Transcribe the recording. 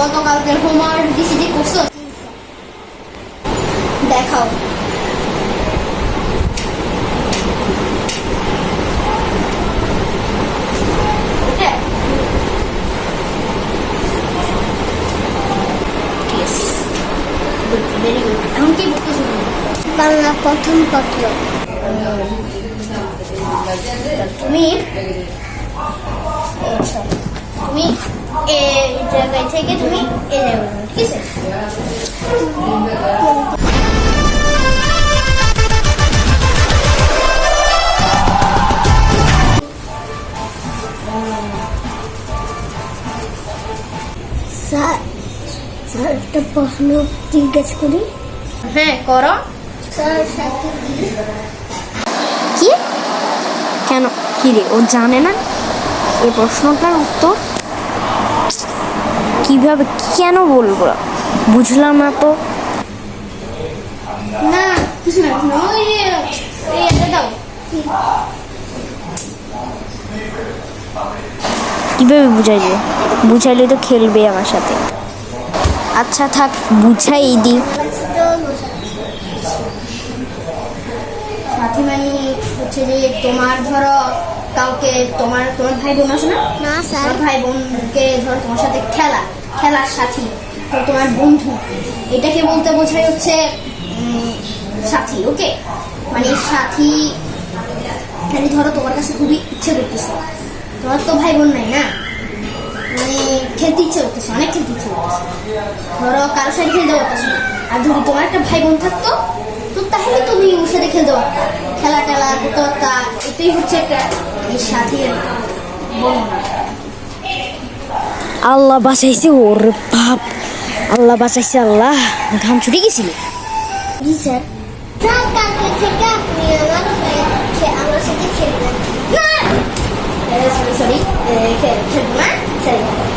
গতকালকের হোমওয়ার্ক দিছি যে করছ দেখাও? বাংলা প্রথম পত্র। তুমি? আচ্ছা, তুমি? এই জায়গায় থেকে তুমি এই জায়গায় ঠিক আছে? স্যার স্যার একটা প্রশ্ন জিজ্ঞেস করি। হ্যাঁ করো। কি? কি? কেন? কি রে ও জানে না? এই প্রশ্নটার উত্তর? কীভাবে কেন বলব? বুঝলাম না তো। না কিছু ওই দাও। কীভাবে বুঝাইবে বুঝাইলে তো খেলবে আমার সাথে। আচ্ছা থাক বুঝাই দি। সাথী মানে হচ্ছে যে তোমার ধরো কাউকে তোমার তোমার ভাই বোন আছে না? না স্যার। তোমার ভাই বোনকে ধরো তোমার সাথে খেলা। খেলার সাথী। তোমার বন্ধু, এটাকে বলতে বোঝায় হচ্ছে সাথী ওকে মানে সাথী মানে ধরো তোমার কাছে খুবই ইচ্ছে করতেছে। তোমার তো ভাই বোন নাই না? মানে খেলতে ইচ্ছে করতেছে, অনেক খেলতে ইচ্ছে করতেছে। ধরো কারোর সাথে খেলতে পারতেছে আর ধরো তোমার একটা ভাই বোন থাকতো, তো তাহলে তুমি ওর সাথে খেলতে পারতা। খেলা টেলা করতে পারতা এটাই হচ্ছে একটা এই সাথীর বর্ণনা Allah basesi hor pap. Allah basesi Allah. Kam çuri gisini. Güzel. Zaten kötü yapmıyorlar ki anlaşıldı kelime. Ne? Sorry, kelime. Sorry.